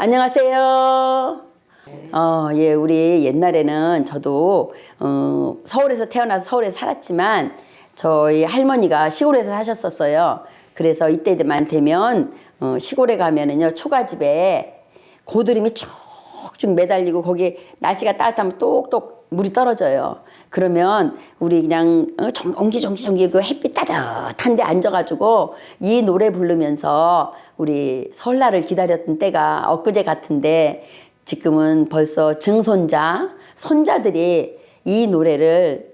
안녕하세요. 어, 예, 우리 옛날에는 저도 어, 서울에서 태어나서 서울에 살았지만 저희 할머니가 시골에서 사셨었어요. 그래서 이때만 되면 어, 시골에 가면은요 초가집에 고드름이 쭉쭉 매달리고 거기에 날씨가 따뜻하면 똑똑 물이 떨어져요. 그러면 우리 그냥 어, 정- 옹기종기종기 그 햇빛 따뜻한 데 앉아가지고 이 노래 부르면서 우리 설날을 기다렸던 때가 엊그제 같은데 지금은 벌써 증손자, 손자들이 이 노래를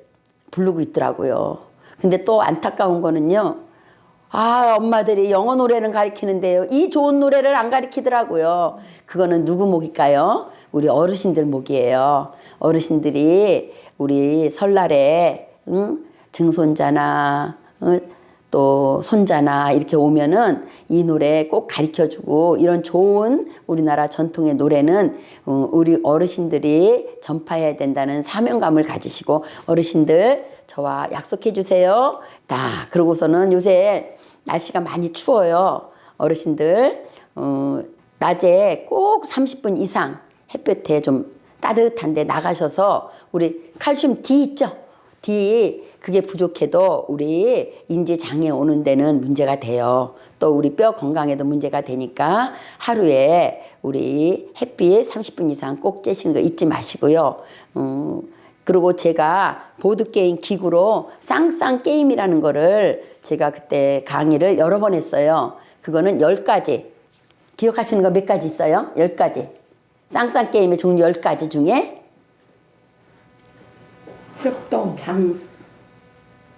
부르고 있더라고요. 근데 또 안타까운 거는요. 아, 엄마들이 영어 노래는 가르치는데요. 이 좋은 노래를 안 가르치더라고요. 그거는 누구 목일까요? 우리 어르신들 목이에요. 어르신들이 우리 설날에 응? 증손자나 응? 또 손자나 이렇게 오면은 이 노래 꼭 가르쳐 주고 이런 좋은 우리나라 전통의 노래는 어, 우리 어르신들이 전파해야 된다는 사명감을 가지시고 어르신들 저와 약속해 주세요. 다 그러고서는 요새 날씨가 많이 추워요. 어르신들 어, 낮에 꼭 30분 이상 햇볕에 좀 따뜻한데 나가셔서 우리 칼슘 D 있죠? D 그게 부족해도 우리 인지 장애 오는 데는 문제가 돼요. 또 우리 뼈 건강에도 문제가 되니까 하루에 우리 햇빛 30분 이상 꼭 쬐시는 거 잊지 마시고요. 음, 그리고 제가 보드 게임 기구로 쌍쌍 게임이라는 거를 제가 그때 강의를 여러 번 했어요. 그거는 열 가지 기억하시는 거 몇 가지 있어요? 열 가지 쌍쌍 게임의 종류 열 가지 중에 협동 장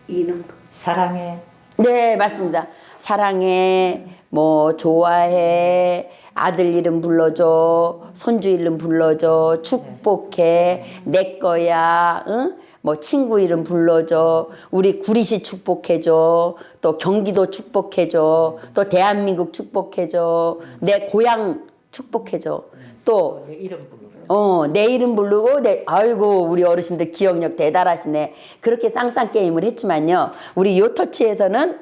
이름 사랑해. 네, 맞습니다. 사랑해, 뭐, 좋아해, 아들 이름 불러줘, 손주 이름 불러줘, 축복해, 내 거야, 응? 뭐, 친구 이름 불러줘, 우리 구리시 축복해줘, 또 경기도 축복해줘, 또 대한민국 축복해줘, 내 고향 축복해줘, 또, 내 이름 부르고. 어, 내 이름 부르고, 내, 아이고, 우리 어르신들 기억력 대단하시네. 그렇게 쌍쌍 게임을 했지만요. 우리 요터치에서는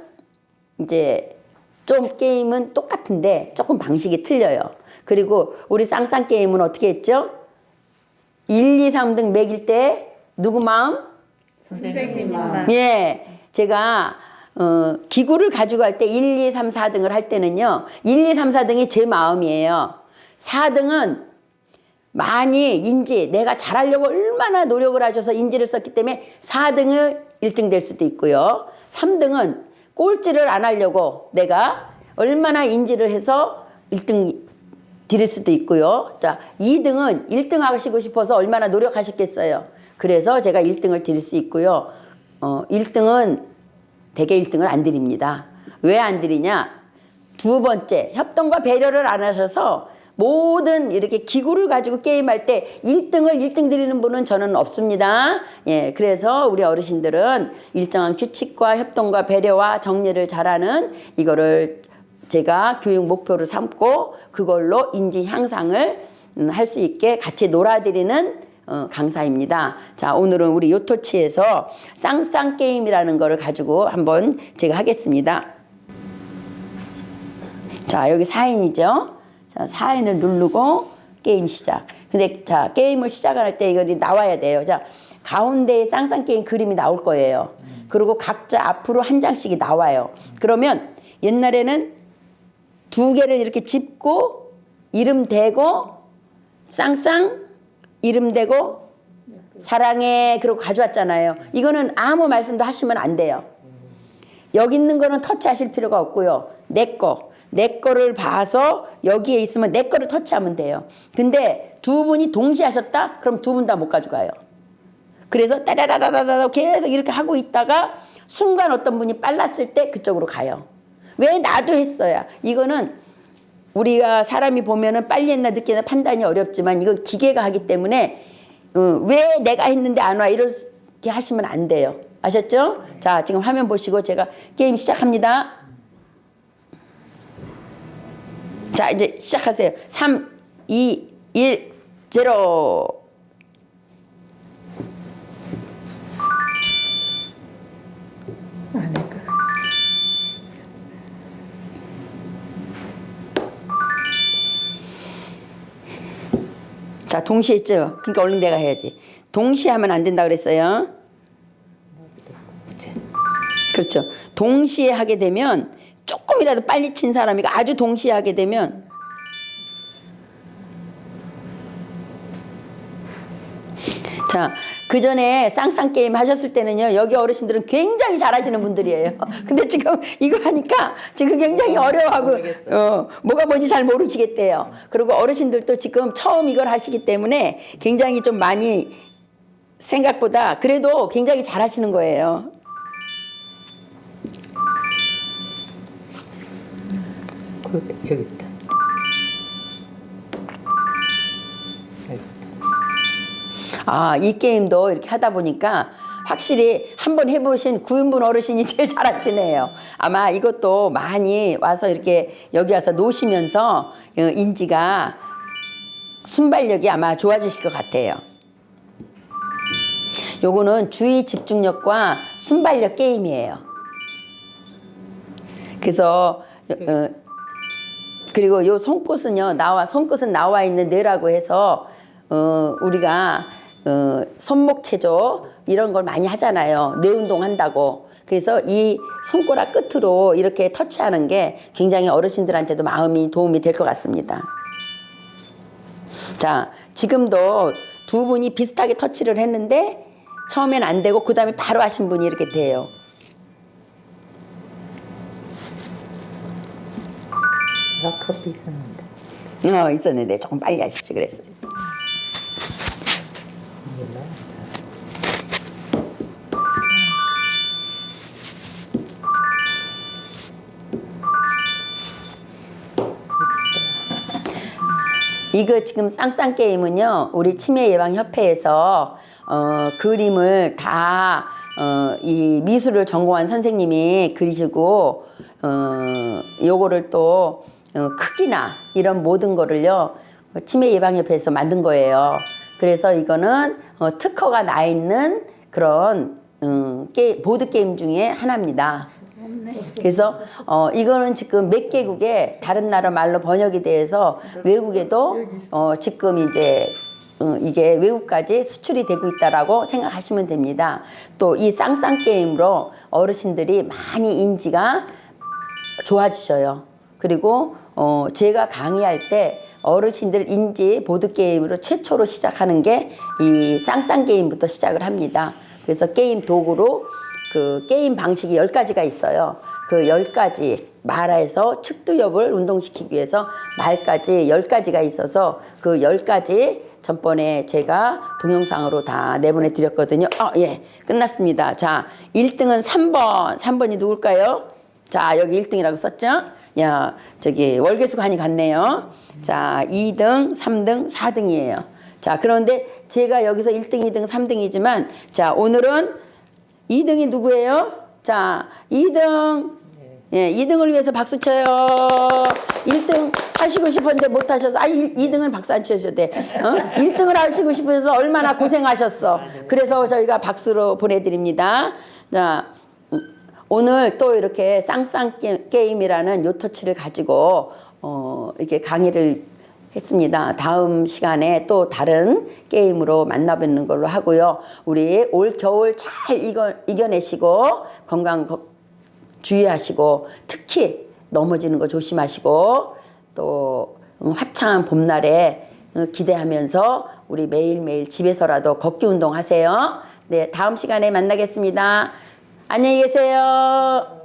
이제 좀 게임은 똑같은데 조금 방식이 틀려요. 그리고 우리 쌍쌍 게임은 어떻게 했죠? 1, 2, 3등 매길 때 누구 마음? 선생님만 예. 제가 어, 기구를 가지고 할때 1, 2, 3, 4등을 할 때는요. 1, 2, 3, 4등이 제 마음이에요. 4등은 많이 인지 내가 잘하려고 얼마나 노력을 하셔서 인지를 썼기 때문에 4등을 1등 될 수도 있고요. 3등은 꼴찌를 안 하려고 내가 얼마나 인지를 해서 1등 드릴 수도 있고요. 자, 2등은 1등 하시고 싶어서 얼마나 노력하셨겠어요. 그래서 제가 1등을 드릴 수 있고요. 어, 1등은 대개 1등을 안 드립니다. 왜 안 드리냐? 두 번째, 협동과 배려를 안 하셔서 모든 이렇게 기구를 가지고 게임할 때 1등을 1등 드리는 분은 저는 없습니다. 예, 그래서 우리 어르신들은 일정한 규칙과 협동과 배려와 정리를 잘하는 이거를 제가 교육 목표를 삼고 그걸로 인지 향상을 음, 할수 있게 같이 놀아드리는 어, 강사입니다. 자, 오늘은 우리 요토치에서 쌍쌍 게임이라는 거를 가지고 한번 제가 하겠습니다. 자, 여기 4인이죠. 자, 4인을 누르고 게임 시작. 근데 자, 게임을 시작할 때 이거 나와야 돼요. 자, 가운데에 쌍쌍 게임 그림이 나올 거예요. 그리고 각자 앞으로 한 장씩이 나와요. 그러면 옛날에는 두 개를 이렇게 짚고 이름 대고 쌍쌍 이름 대고 사랑해 그러고 가져왔잖아요. 이거는 아무 말씀도 하시면 안 돼요. 여기 있는 거는 터치하실 필요가 없고요. 내 거. 내 거를 봐서 여기에 있으면 내 거를 터치하면 돼요. 근데 두 분이 동시에 하셨다? 그럼 두 분 다 못 가져가요. 그래서 따다다다다다 계속 이렇게 하고 있다가 순간 어떤 분이 빨랐을 때 그쪽으로 가요. 왜 나도 했어야. 이거는 우리가 사람이 보면은 빨리 했나 늦게 했나 판단이 어렵지만 이건 기계가 하기 때문에 어, 왜 내가 했는데 안 와 이렇게 하시면 안 돼요. 아셨죠? 자 지금 화면 보시고 제가 게임 시작합니다. 자 이제 시작하세요. 3, 2, 1, 0 아닐까 자, 동시에 했죠. 그러니까 얼른 내가 해야지. 동시에 하면 안 된다 그랬어요. 그렇죠. 동시에 하게 되면 조금이라도 빨리 친 사람이 아주 동시에 하게 되면 자, 그 전에 쌍쌍 게임 하셨을 때는요, 여기 어르신들은 굉장히 잘하시는 분들이에요. 근데 지금 이거 하니까 지금 굉장히 어려워하고, 어, 뭐가 뭔지 잘 모르시겠대요. 그리고 어르신들도 지금 처음 이걸 하시기 때문에 굉장히 좀 많이 생각보다 그래도 굉장히 잘하시는 거예요. 여기 있다. 아, 이 게임도 이렇게 하다 보니까 확실히 한번 해보신 구인분 어르신이 제일 잘하시네요. 아마 이것도 많이 와서 이렇게 여기 와서 노시면서 어, 인지가 순발력이 아마 좋아지실 것 같아요. 요거는 주의 집중력과 순발력 게임이에요. 그래서 어, 그리고 요 손끝은요 나와 손끝은 나와 있는 뇌라고 해서 어 우리가 어 손목 체조 이런 걸 많이 하잖아요 뇌 운동 한다고 그래서 이 손가락 끝으로 이렇게 터치하는 게 굉장히 어르신들한테도 마음이 도움이 될 것 같습니다. 자 지금도 두 분이 비슷하게 터치를 했는데 처음엔 안 되고 그 다음에 바로 하신 분이 이렇게 돼요. 나 커피 있었는데. 어 있었는데 조금 빨리 하시지 그랬어요. 이거 지금 쌍쌍 게임은요 우리 치매 예방 협회에서 어, 그림을 다 어, 이 미술을 전공한 선생님이 그리시고 어, 요거를 또 어, 크기나 이런 모든 거를요 치매 예방 협회에서 만든 거예요. 그래서 이거는 어, 특허가 나 있는 그런 음, 게, 보드 게임 중에 하나입니다. 그래서 어 이거는 지금 몇 개국에 다른 나라 말로 번역이 돼서 외국에도 어 지금 이제 어, 이게 외국까지 수출이 되고 있다라고 생각하시면 됩니다. 또 이 쌍쌍 게임으로 어르신들이 많이 인지가 좋아지셔요. 그리고 어 제가 강의할 때 어르신들 인지 보드 게임으로 최초로 시작하는 게 이 쌍쌍 게임부터 시작을 합니다. 그래서 게임 도구로 그 게임 방식이 열가지가 있어요. 그 열가지 말에서 측두엽을 운동시키기 위해서 말까지 열가지가 있어서 그 열가지 전번에 제가 동영상으로 다 내보내 드렸거든요. 어, 예. 끝났습니다. 자, 1등은 3번. 3번이 누굴까요? 자, 여기 1등이라고 썼죠? 야, 저기 월계수관이 같네요. 자, 2등, 3등, 4등이에요. 자, 그런데 제가 여기서 1등, 2등, 3등이지만 자, 오늘은 2등이 누구예요? 자, 2등. 예, 2등을 위해서 박수 쳐요. 1등 하시고 싶었는데 못 하셔서, 아, 2등은 박수 안 쳐주셔도 돼. 어? 1등을 하시고 싶어서 얼마나 고생하셨어. 그래서 저희가 박수로 보내 드립니다. 자, 음, 오늘 또 이렇게 쌍쌍 게- 게임이라는 요터치를 가지고, 어, 이렇게 강의를 했습니다. 다음 시간에 또 다른 게임으로 만나뵙는 걸로 하고요. 우리 올 겨울 잘 이겨, 이겨내시고 건강 거- 주의하시고 특히 넘어지는 거 조심하시고 또 음, 화창한 봄날에 어, 기대하면서 우리 매일매일 집에서라도 걷기 운동 하세요. 네, 다음 시간에 만나겠습니다. 안녕히 계세요.